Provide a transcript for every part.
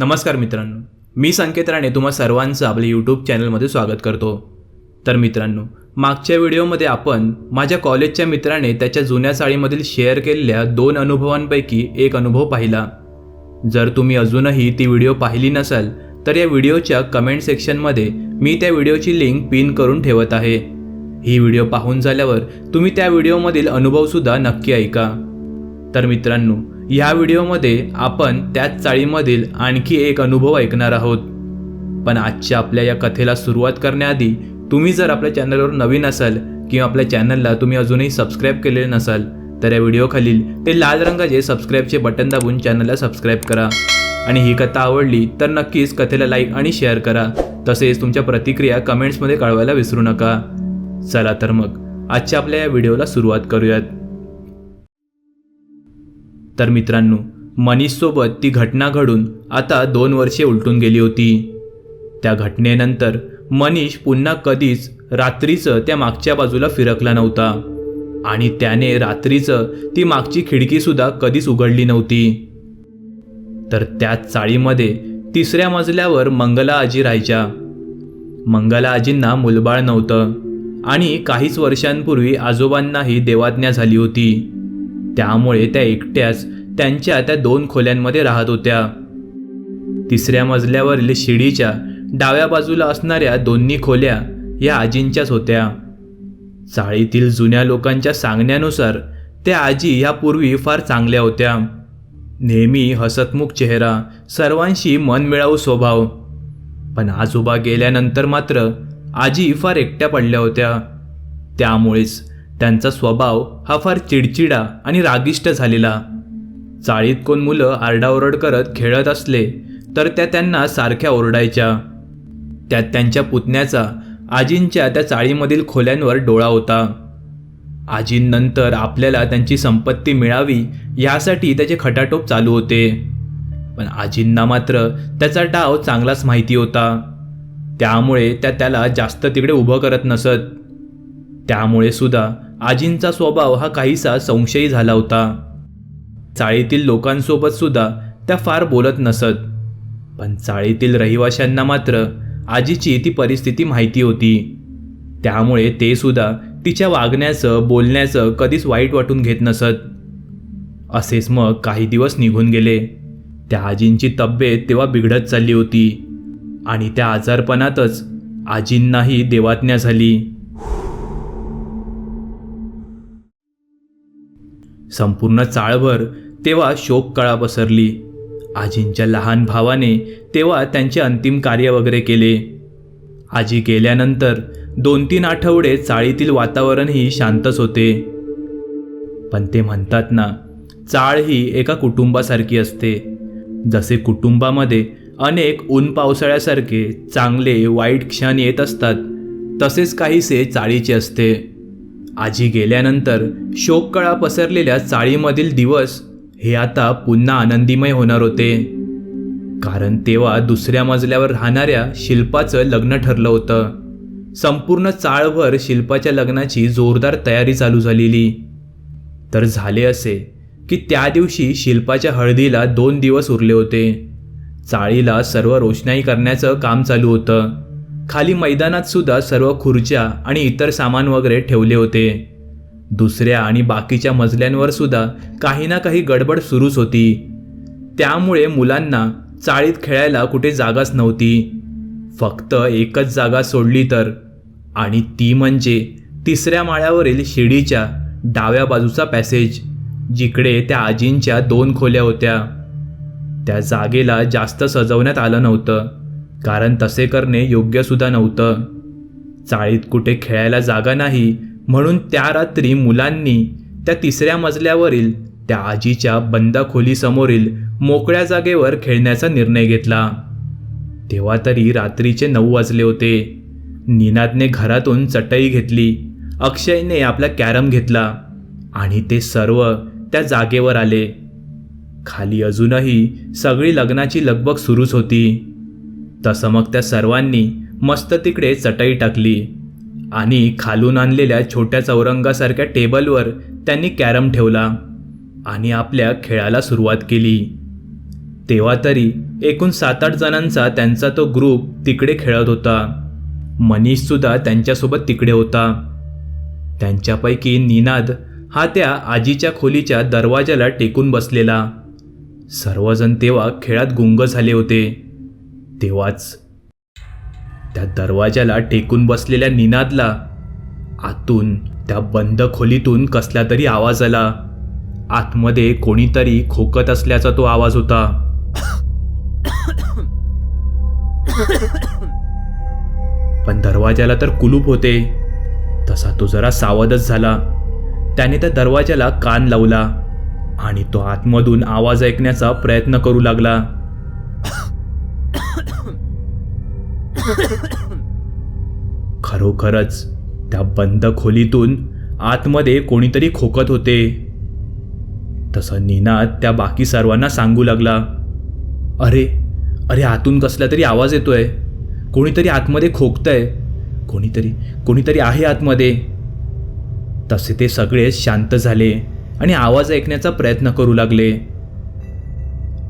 नमस्कार मित्रांनो मी संकेत राणे तुम्हा सर्वांचं आपल्या यूट्यूब चॅनलमध्ये स्वागत करतो. तर मित्रांनो मागच्या व्हिडिओमध्ये आपण माझ्या कॉलेजच्या मित्राने त्याच्या जुन्या साळीमधील शेअर केलेल्या दोन अनुभवांपैकी एक अनुभव पाहिला. जर तुम्ही अजूनही ती व्हिडिओ पाहिली नसाल तर या व्हिडिओच्या कमेंट सेक्शनमध्ये मी त्या व्हिडिओची लिंक पिन करून ठेवत आहे. ही व्हिडिओ पाहून झाल्यावर तुम्ही त्या व्हिडिओमधील अनुभवसुद्धा नक्की ऐका. तर मित्रांनो या व्हिडिओमध्ये आपण त्याच चाळीमधील आणखी एक अनुभव ऐकणार आहोत. पण आजच्या आपल्या या कथेला सुरुवात करण्याआधी तुम्ही जर आपल्या चॅनलवर नवीन असाल किंवा आपल्या चॅनलला तुम्ही अजूनही सबस्क्राईब केलेले नसाल तर या व्हिडिओखालील ते लाल रंगाचे सबस्क्राईबचे बटन दाबून चॅनलला सबस्क्राईब करा. आणि ही कथा आवडली तर नक्कीच कथेला लाईक आणि शेअर करा. तसेच तुमच्या प्रतिक्रिया कमेंट्समध्ये कळवायला विसरू नका. चला तर मग आजच्या आपल्या या व्हिडिओला सुरुवात करूयात. तर मित्रांनो मनीषसोबत ती घटना घडून आता दोन वर्षे उलटून गेली होती. त्या घटनेनंतर मनीष पुन्हा कधीच रात्रीचं त्या मागच्या बाजूला फिरकला नव्हता. आणि त्याने रात्रीचं ती मागची खिडकीसुद्धा कधीच उघडली नव्हती. तर त्याच चाळीमध्ये तिसऱ्या मजल्यावर मंगला आजी राहायच्या. मंगला आजींना मुलबाळ नव्हतं आणि काहीच वर्षांपूर्वी आजोबांनाही देवाज्ञा झाली होती. त्यामुळे त्या एकट्याच त्यांच्या त्या दोन खोल्यांमध्ये राहत होत्या. तिसऱ्या मजल्यावरील शिडीच्या डाव्या बाजूला असणाऱ्या दोन्ही खोल्या या आजींच्याच होत्या. चाळीतील जुन्या लोकांच्या सांगण्यानुसार त्या आजी यापूर्वी फार चांगल्या होत्या. नेहमी हसतमुख चेहरा सर्वांशी मनमिळावू स्वभाव. पण आजोबा गेल्यानंतर मात्र आजी फार एकट्या पडल्या होत्या. त्यामुळेच त्यांचा स्वभाव हा फार चिडचिडा आणि रागिष्ट झालेला. चाळीत कोण मुलं आरडाओरड करत खेळत असले तर त्या त्यांना सारख्या ओरडायच्या. त्यात त्यांच्या पुतण्याचा आजींच्या त्या चाळीमधील खोल्यांवर डोळा होता. आजींनंतर आपल्याला त्यांची संपत्ती मिळावी यासाठी त्याचे खटाटोप चालू होते. पण आजींना मात्र त्याचा डाव चांगलाच माहिती होता. त्यामुळे त्या त्याला जास्त तिकडे उभं करत नसत. त्यामुळे सुद्धा आजींचा स्वभाव हा काहीसा संशयी झाला होता. चाळीतील लोकांसोबत सुद्धा त्या फार बोलत नसत. पण चाळीतील रहिवाशांना मात्र आजीची ती परिस्थिती माहिती होती. त्यामुळे ते सुद्धा तिच्या वागण्याचं बोलण्याचं कधीच वाईट वाटून घेत नसत. असेच मग काही दिवस निघून गेले. त्या आजींची तब्येत तेव्हा बिघडत चालली होती. आणि त्या आजारपणातच आजींनाही देवाज्ञा झाली. संपूर्ण चाळभर तेव्हा शोककळा पसरली. आजींच्या लहान भावाने तेव्हा त्यांचे अंतिम कार्य वगैरे केले. आजी गेल्यानंतर दोन तीन आठवडे चाळीतील वातावरणही शांतच होते. पण ते म्हणतात ना चाळ ही एका कुटुंबासारखी असते. जसे कुटुंबामध्ये अनेक ऊन पावसाळ्यासारखे चांगले वाईट क्षण येत असतात तसेच काहीसे चाळीचे असते. आजी गेल्यानंतर शोककळा पसरलेल्या चाळीमधील दिवस हे आता पुन्हा आनंदीमय होणार होते. कारण तेव्हा दुसऱ्या मजल्यावर राहणाऱ्या शिल्पाचं लग्न ठरलं होतं. संपूर्ण चाळभर शिल्पाच्या लग्नाची जोरदार तयारी चालू झालेली. तर झाले असे की त्या दिवशी शिल्पाच्या हळदीला दोन दिवस उरले होते. चाळीला सर्व रोषणाई करण्याचं काम चालू होतं. खाली मैदानात सुद्धा सर्व खुर्च्या आणि इतर सामान वगैरे ठेवले होते. दुसऱ्या आणि बाकीच्या मजल्यांवर सुद्धा काही ना काही गडबड सुरूच होती. त्यामुळे मुलांना चाळीत खेळायला कुठे जागाच नव्हती. फक्त एकच जागा सोडली तर आणि ती म्हणजे तिसऱ्या माळ्यावरील शिडीच्या डाव्या बाजूचा पॅसेज जिकडे त्या आजींच्या दोन खोल्या होत्या. त्या जागेला जास्त सजवण्यात आलं नव्हतं. कारण तसे करणे योग्यसुद्धा नव्हतं. चाळीत कुठे खेळायला जागा नाही म्हणून त्या रात्री मुलांनी त्या तिसऱ्या मजल्यावरील त्या आजीच्या बंद खोलीसमोरील मोकळ्या जागेवर खेळण्याचा निर्णय घेतला. तेव्हा तरी रात्रीचे नऊ वाजले होते. निनादने घरातून चटई घेतली अक्षयने आपला कॅरम घेतला आणि ते सर्व त्या जागेवर आले. खाली अजूनही सगळी लग्नाची लगबग सुरूच होती. तसं मग त्या सर्वांनी मस्त तिकडे चटई टाकली आणि खालून आणलेल्या छोट्या चौरंगासारख्या टेबलवर त्यांनी कॅरम ठेवला आणि आपल्या खेळाला सुरुवात केली. तेव्हा तरी एकूण सात आठ जणांचा त्यांचा तो ग्रुप तिकडे खेळत होता. मनीषसुद्धा त्यांच्यासोबत तिकडे होता. त्यांच्यापैकी निनाद हा त्या आजीच्या खोलीच्या दरवाजाला टेकून बसलेला. सर्वजण तेव्हा खेळात गुंग झाले होते. तेव्हाच त्या दरवाजाला टेकून बसलेल्या निनादला आतून त्या बंद खोलीतून कसला तरी आवाज आला. आतमध्ये कोणीतरी खोकत असल्याचा तो आवाज होता. पण दरवाजाला तर कुलूप होते. तसा तो जरा सावधच झाला. त्याने त्या दरवाजाला कान लावला आणि तो आतमधून आवाज ऐकण्याचा प्रयत्न करू लागला. खरोखरच त्या बंद खोलीतून आतमध्ये कोणीतरी खोकत होते. तसं निनाद त्या बाकी सर्वांना सांगू लागला. अरे अरे आतून कसला तरी आवाज येतोय. कोणीतरी आतमध्ये खोकतंय. कोणीतरी कोणीतरी आहे आतमध्ये. तसे ते सगळे शांत झाले आणि आवाज ऐकण्याचा प्रयत्न करू लागले.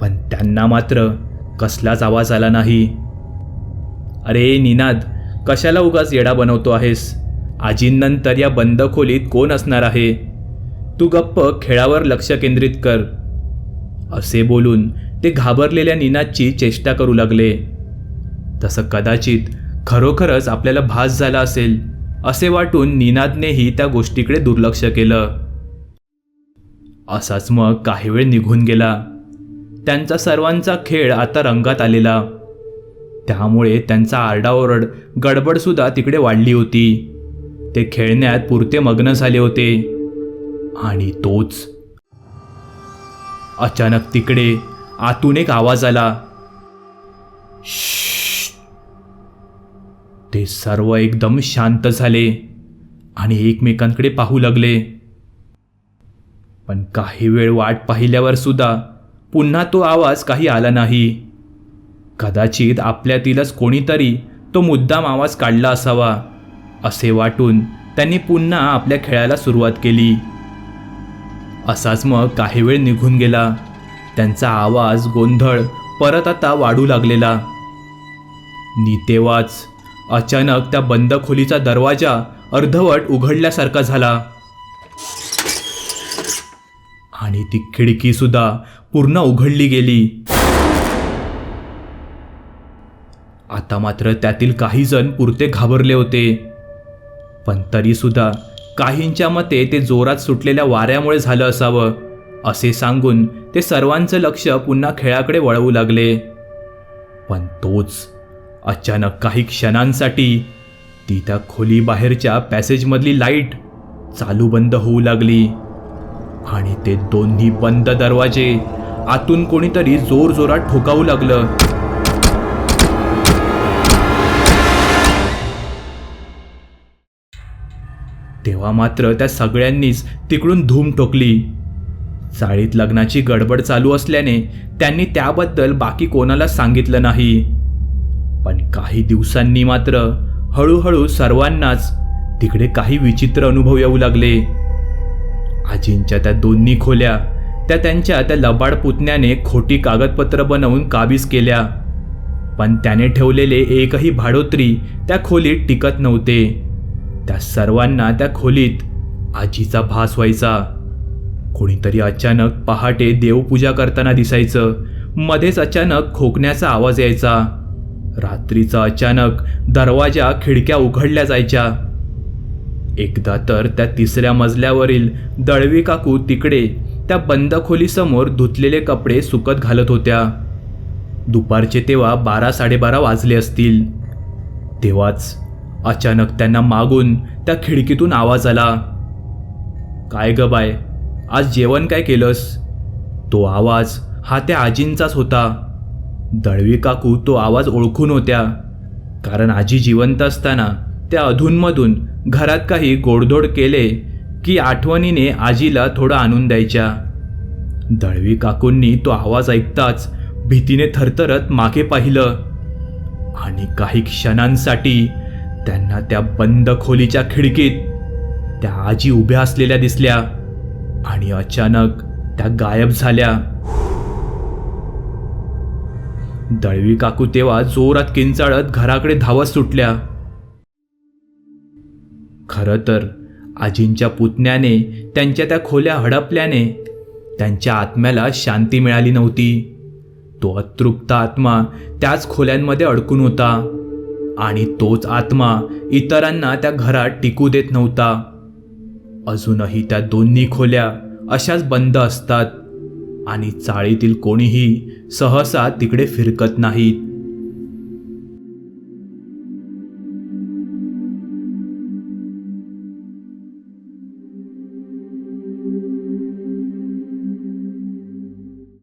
पण त्यांना मात्र कसलाच आवाज आला नाही. अरे निनाद कशाला उगाच येडा बनवतो आहेस? आजींनंतर या बंद खोलीत कोण असणार आहे? तू गप्प खेळावर लक्ष केंद्रित कर. असे बोलून ते घाबरलेल्या निनादची चेष्टा करू लागले. तसं कदाचित खरोखरच आपल्याला भास झाला असेल असे वाटून निनादनेही त्या गोष्टीकडे दुर्लक्ष केलं. असाच मग काही वेळ निघून गेला. त्यांचा सर्वांचा खेळ आता रंगात आलेला. त्यामुळे त्यांचा आरडाओरड गडबडसुद्धा तिकडे वाढली होती. ते खेळण्यात पुरते मग्न झाले होते. आणि तोच. अचानक तिकडे आतून एक आवाज आला. ते सर्व एकदम शांत झाले आणि एकमेकांकडे पाहू लागले पण काही वेळ वाट पाहिल्यावर सुद्धा पुन्हा तो आवाज काही आला नाही कदाचित आपल्यातीलच कोणीतरी तो मुद्दाम आवाज काढला असावा असे वाटून त्यांनी पुन्हा आपल्या खेळायला सुरुवात केली. असाच मग काही वेळ निघून गेला. त्यांचा आवाज गोंधळ परत आता वाढू लागलेला. नितेवाच अचानक त्या बंद खोलीचा दरवाजा अर्धवट उघडल्यासारखा झाला. आणि ती खिडकीसुद्धा पूर्ण उघडली गेली. आता मात्र त्यातील काही जण पुरते घाबरले होते. पण तरीसुद्धा काहींच्या मते ते जोरात सुटलेल्या वाऱ्यामुळे झालं असावं असे सांगून ते सर्वांचं लक्ष पुन्हा खेळाकडे वळवू लागले. पण तोच अचानक काही क्षणांसाठी ती त्या खोलीबाहेरच्या पॅसेजमधली लाइट चालू बंद होऊ लागली आणि ते दोन्ही बंद दरवाजे आतून कोणीतरी जोर जोरात ठोकावू लागलं. तेव्हा मात्र त्या सगळ्यांनीच तिकडून धूम ठोकली चाळीत लग्नाची गडबड चालू असल्याने त्यांनी त्याबद्दल बाकी कोणाला सांगितलं नाही. पण काही दिवसांनी मात्र हळूहळू सर्वांनाच तिकडे काही विचित्र अनुभव येऊ लागले. आजींच्या त्या दोन्ही खोल्या त्या त्यांच्या त्या लबाड पुतण्याने खोटी कागदपत्र बनवून काबीज केल्या. पण त्याने ठेवलेले एकही भाडोत्री त्या खोलीत टिकत नव्हते. त्या सर्वांना त्या खोलीत आजीचा भास व्हायचा. कोणीतरी अचानक पहाटे देवपूजा करताना दिसायचं. मध्येच अचानक खोकण्याचा आवाज यायचा. रात्रीचा अचानक दरवाजा खिडक्या उघडल्या जायच्या. एकदा तर त्या तिसऱ्या मजल्यावरील दळवी काकू तिकडे त्या बंद खोलीसमोर धुतलेले कपडे सुकत घालत होत्या. दुपारचे तेव्हा बारा साडेबारा वाजले असतील. तेव्हाच अचानक त्यांना मागून त्या खिडकीतून आवाज आला. काय ग बाय आज जेवण काय केलंस? तो आवाज हा त्या आजींचाच होता. दळवी काकू तो आवाज ओळखून होत्या कारण आजी जिवंत असताना त्या अधूनमधून घरात काही गोडधोड केले की आठवणीने आजीला थोडं आणून द्यायच्या. दळवी काकूंनी तो आवाज ऐकताच भीतीने थरथरत मागे पाहिलं. आणि काही क्षणांसाठी त्यांना त्या बंद खोलीच्या खिडकीत त्या आजी उभ्या असलेल्या दिसल्या आणि अचानक त्या गायब झाल्या. दळवी काकू तेव्हा जोरात किंचाळत घराकडे धावत सुटल्या. खरं तर आजींच्या पुतण्याने त्यांच्या त्या खोल्या हडपल्याने त्यांच्या आत्म्याला शांती मिळाली नव्हती. तो अतृप्त आत्मा त्याच खोल्यांमध्ये अडकून होता. आणि तोच आत्मा इतरांना त्या घरात टिकू देत नव्हता. अजूनही त्या दोन्ही खोल्या अशाच बंद असतात आणि चाळीतील कोणीही सहसा तिकडे फिरकत नाहीत.